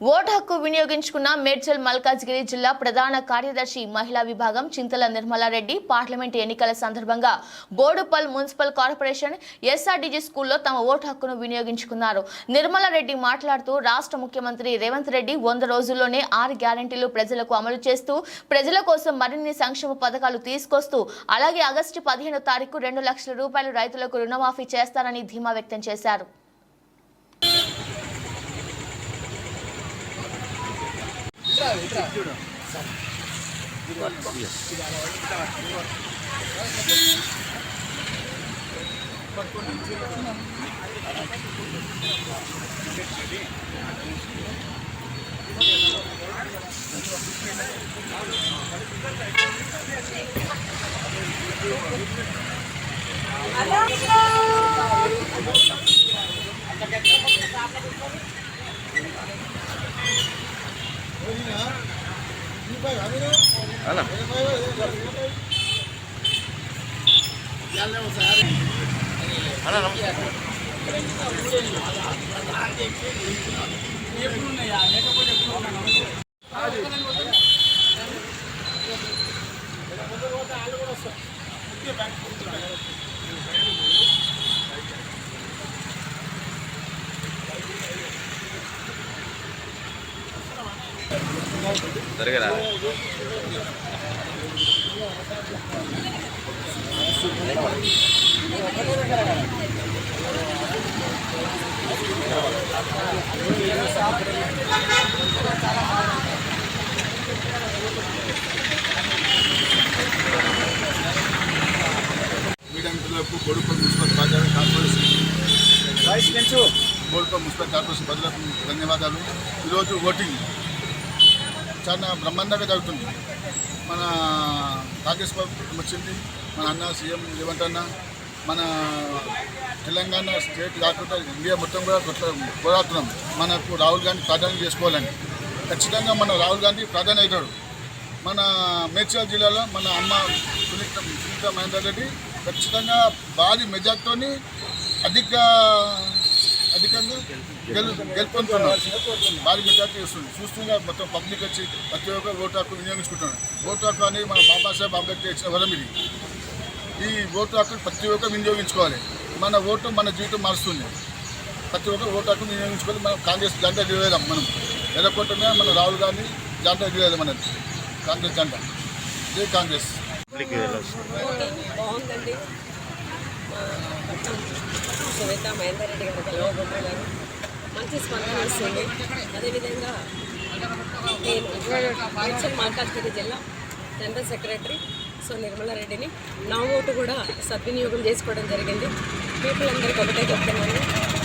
Vote హక్కు వినియోగించుకున్న మేడ్చల్ మల్కాజ్గిరి జిల్లా ప్రధాన కార్యదర్శి మహిళా విభాగం చింతల నిర్మలారెడ్డి పార్లమెంటు ఎన్నికల సందర్భంగా బోడుపల్ మున్సిపల్ కార్పొరేషన్ ఎస్ఆర్డీజీ స్కూల్లో తమ ఓటు హక్కును వినియోగించుకున్నారు. నిర్మలారెడ్డి మాట్లాడుతూ రాష్ట్ర ముఖ్యమంత్రి రేవంత్ రెడ్డి వంద రోజుల్లోనే ఆరు గ్యారంటీలు ప్రజలకు అమలు చేస్తూ ప్రజల కోసం మరిన్ని సంక్షేమ పథకాలు తీసుకొస్తూ అలాగే ఆగస్టు పదిహేను తారీఖు రెండు లక్షల రూపాయలు రైతులకు రుణమాఫీ చేస్తారని ధీమా వ్యక్తం చేశారు. Halo. అలా. అలా ఎప్పుడున్నాయా లేకపోతే ఎప్పుడు జరగరా మీడియా మిత్రులకు బోడుప మున్సిపల్ బాధ్యత కార్పొరేషన్ బోడుప మున్సిపల్ కార్పొరేషన్ ప్రజలకు ధన్యవాదాలు. ఈరోజు ఓటింగ్. చాలా బ్రహ్మాండంగా జరుగుతుంది. మన కాంగ్రెస్ ప్రభుత్వం వచ్చింది మన అన్న సీఎం రేవంత్ అన్న మన తెలంగాణ స్టేట్ కాకుండా ఇండియా మొత్తం కూడా పోరాడుతున్నాం. మనకు రాహుల్ గాంధీ ప్రాధాన్యం చేసుకోవాలని. ఖచ్చితంగా మన రాహుల్ గాంధీ ప్రాధాన్యం అవుతాడు. మన మేడ్చల్ జిల్లాలో మన అమ్మ సునీత సునీత మహేందర్ రెడ్డి ఖచ్చితంగా భారీ మెజార్టీతోని అధిక అధికంగా గెలు గెలుపొందుతున్నారు. భారీ మెజార్టీ వస్తుంది. చూస్తుండగా మొత్తం పబ్లిక్ వచ్చి ప్రతి ఒక్క ఓటు హక్కు వినియోగించుకుంటున్నారు. ఓటు హక్కు అనేది మన బాబాసాహెబ్ అంబేద్కర్ ఇచ్చిన వరం ఇది. ఈ ఓటు హక్కును ప్రతి ఒక్కరు వినియోగించుకోవాలి. మన ఓటు మన జీవితం మారుస్తుంది. ప్రతి ఒక్కరు ఓటు హక్కు వినియోగించుకోవాలి. మనం కాంగ్రెస్ జెండా ఎదిరేదాం మనం? ఎర్రకోటమే మన రాహుల్ గాంధీ జెండా ఎదిరేదాం మనది. కాంగ్రెస్ జెండా జై కాంగ్రెస్. బాగుందండి. సునీత మహేందర్ రెడ్డి గారు గెలవబోతున్నారు మంచి స్పందన వస్తుంది. అదేవిధంగా నేను మేడ్చల్ మల్కాజ్గిరి జిల్లా జనరల్ సెక్రటరీ సో నిర్మలారెడ్డిని నా ఓటు కూడా సద్వినియోగం చేసుకోవడం జరిగింది. పీపుల్ అందరికీ ఒకటే చెప్తున్నాను.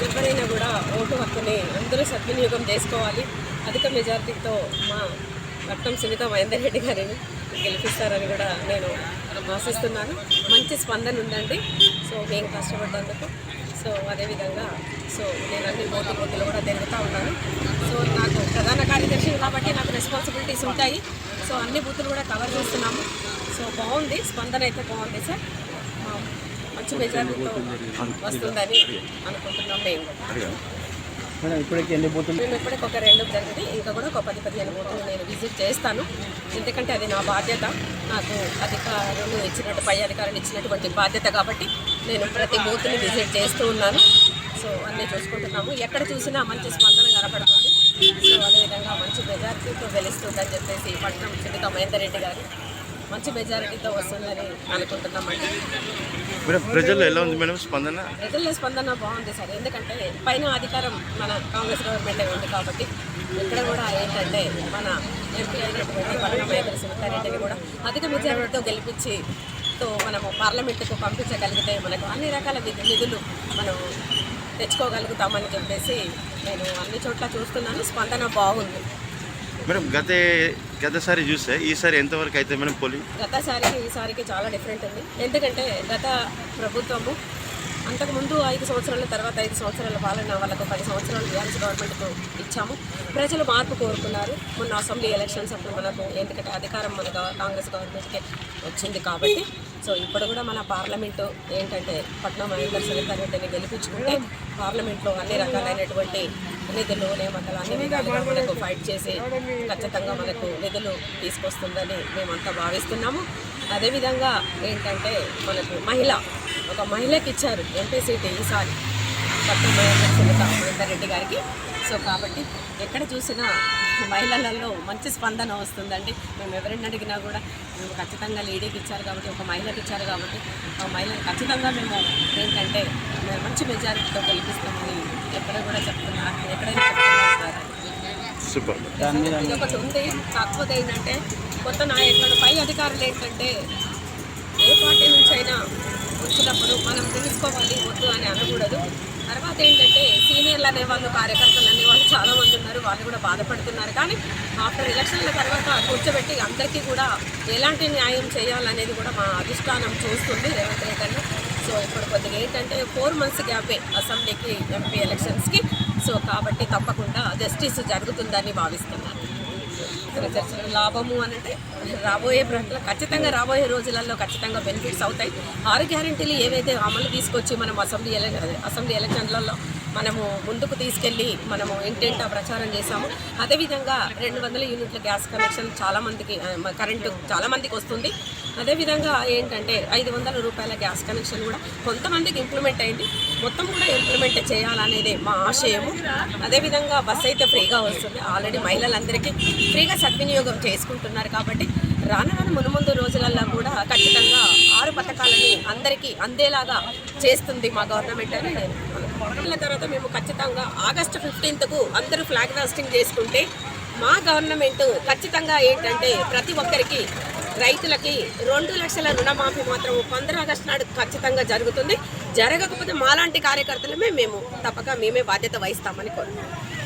ఎవరైనా కూడా ఓటు హక్కుని అందరూ సద్వినియోగం చేసుకోవాలి. అధిక మెజార్టీతో మా పట్నం సునీత మహేందర్ రెడ్డి గారిని గెలిపిస్తారని కూడా నేను ఆశిస్తున్నాను. మంచి స్పందన ఉందండి. సో మేము కష్టపడ్డందుకు. సో అదేవిధంగా సో నేను అన్ని బోటు బోతులు కూడా తిరుగుతూ ఉన్నాను. సో నాకు ప్రధాన కార్యదర్శి కాబట్టి నాకు రెస్పాన్సిబిలిటీస్ ఉంటాయి. సో అన్ని బూతులు కూడా కవర్ చేస్తున్నాము. సో బాగుంది. స్పందన అయితే బాగుంది సార్. మంచి మెజారిటీతో వస్తుందని అనుకుంటున్నాం మేము మేడం ఇప్పటికి ఎన్ని బూతులు? మేము ఇప్పటికి ఒక రెండు జరిగింది ఇంకా కూడా ఒక పది పదిహేను బూతులు నేను విజిట్ చేస్తాను. ఎందుకంటే అది నా బాధ్యత. నాకు అధికారులు ఇచ్చినట్టు పై అధికారులు ఇచ్చినటువంటి బాధ్యత కాబట్టి నేను ప్రతి బూత్ని విజిట్ చేస్తూ ఉన్నాను. సో అన్నీ చూసుకుంటున్నాము. ఎక్కడ చూసినా మంచి స్పందన కనపడుతుంది. సో అదేవిధంగా మంచి మెజార్టీతో గెలుస్తుందని చెప్పేసి పట్నం సునీత మహేందర్ రెడ్డి గారు మంచి మెజారిటీతో వస్తుందని అనుకుంటున్నామండి మేడం. ప్రజల్లో ఎలా ఉంది మేడం స్పందన? ప్రజల స్పందన బాగుంది సార్. ఎందుకంటే పైన అధికారం మన కాంగ్రెస్ గవర్నమెంటే ఉంది కాబట్టి ఇక్కడ కూడా ఏంటంటే మన ఎంపీ అయినటువంటి పట్టణ సునీతారెడ్డిని కూడా అధిక మెజారిటీతో గెలిపించి మనము పార్లమెంటుకు పంపించగలిగితే మనకు అన్ని రకాల విధి- నిధులు మనం తెచ్చుకోగలుగుతామని చెప్పేసి నేను అన్ని చోట్ల చూస్తున్నాను. స్పందన బాగుంది. మేడం గత గతసారి చూస్తే ఈసారి ఎంతవరకు అయితే మేడం పోలింగ్ గతసారికి ఈసారికి చాలా డిఫరెంట్ ఉంది ఎందుకంటే గత ప్రభుత్వము అంతకుముందు ఐదు సంవత్సరాల తర్వాత ఐదు సంవత్సరాల పాలన వాళ్ళకు పది సంవత్సరాలు టీఆర్ఎస్ గవర్నమెంట్కు ఇచ్చాము. ప్రజలు మార్పు కోరుకున్నారు. మొన్న అసెంబ్లీ ఎలక్షన్స్ అప్పుడు మనకు ఎందుకంటే అధికారం మన కాంగ్రెస్ గవర్నమెంట్కే వచ్చింది కాబట్టి సో ఇప్పుడు కూడా మన పార్లమెంటు ఏంటంటే పట్నం మహేందర్ సునీత రెడ్డిని గెలిపించుకుంటే పార్లమెంట్లో అన్ని రకాలైనటువంటి నిధులు నియామకాలు అన్ని విధాలుగా మనకు ఫైట్ చేసి ఖచ్చితంగా మనకు నిధులు తీసుకొస్తుందని మేమంతా భావిస్తున్నాము. అదేవిధంగా ఏంటంటే మనకు మహిళ ఒక మహిళకి ఇచ్చారు ఎంపీ సీట్ ఈసారి పట్నం మహేందర్ సునీత మహేందర్ రెడ్డి గారికి. సో కాబట్టి ఎక్కడ చూసినా మహిళలలో మంచి స్పందన వస్తుందండి. మేము ఎవరిని అడిగినా కూడా మేము ఖచ్చితంగా లేడీకి ఇచ్చారు కాబట్టి ఒక మహిళకి ఇచ్చారు కాబట్టి ఆ మహిళని ఖచ్చితంగా మేము ఏంటంటే మేము మంచి మెజారిటీతో గెలిపిస్తామని ఎక్కడ కూడా చెప్తున్నారు ఎక్కడైనా చెప్తున్నారు సూపర్ ఇది ఒకటి ఉంది కాకపోతే ఏంటంటే కొత్త నాయకులు పై అధికారులు ఏంటంటే ఏ పార్టీ నుంచి అయినా వచ్చినప్పుడు మనం తెలుసుకోవాలి వద్దు అని అనకూడదు. తర్వాత ఏంటంటే సీనియర్లు అనేవాళ్ళు కార్యకర్తలు అనేవాళ్ళు చాలామంది ఉన్నారు. వాళ్ళు కూడా బాధపడుతున్నారు. కానీ ఆఫ్టర్ ఎలక్షన్ల తర్వాత కూర్చోబెట్టి అందరికీ కూడా ఎలాంటి న్యాయం చేయాలనేది కూడా మా అధిష్టానం చూస్తుంది రేవంత్ రెడ్డి సో ఇప్పుడు కొద్దిగా ఏంటంటే ఫోర్ మంత్స్ గ్యాపే అసెంబ్లీకి ఎంపీ ఎలక్షన్స్కి సో కాబట్టి తప్పకుండా జస్టిస్ జరుగుతుందని భావిస్తున్నాను. లాభము అని అంటే రాబోయే ప్ర- ఖచ్చితంగా రాబోయే రోజులలో ఖచ్చితంగా బెనిఫిట్స్ అవుతాయి. ఆరు గ్యారెంటీలు ఏవైతే అమలు తీసుకొచ్చి మనం అసెంబ్లీ ఎల అసెంబ్లీ ఎలక్షన్లలో మనము ముందుకు తీసుకెళ్ళి మనము ఇంటింటా ప్రచారం చేశాము. అదేవిధంగా రెండు వందల యూనిట్ల గ్యాస్ కనెక్షన్ చాలామందికి కరెంటు చాలామందికి వస్తుంది. అదేవిధంగా ఏంటంటే ఐదు వందల రూపాయల గ్యాస్ కనెక్షన్ కూడా కొంతమందికి ఇంప్లిమెంట్ అయింది. మొత్తం కూడా ఇంప్లిమెంట్ చేయాలనేదే మా ఆశయము. అదేవిధంగా బస్ అయితే ఫ్రీగా వస్తుంది. ఆల్రెడీ మహిళలందరికీ ఫ్రీగా సద్వినియోగం చేసుకుంటున్నారు కాబట్టి రాను రాను మునుముందు రోజులలో కూడా ఖచ్చితంగా ఆరు పథకాలని అందరికీ అందేలాగా చేస్తుంది మా గవర్నమెంట్ అని నేను తర్వాత మేము ఖచ్చితంగా ఆగస్టు ఫిఫ్టీన్త్కు అందరూ ఫ్లాగ్ హాస్టింగ్ చేసుకుంటే మా గవర్నమెంట్ ఖచ్చితంగా ఏంటంటే ప్రతి ఒక్కరికి రైతులకి రెండు లక్షల రుణమాఫీ మాత్రం పంద్ర ఆగస్టు నాడు ఖచ్చితంగా జరుగుతుంది. జరగకపోతే మాలాంటి కార్యకర్తలమే మేము తప్పక మేమే బాధ్యత వహిస్తామని కోరుకుంటున్నాం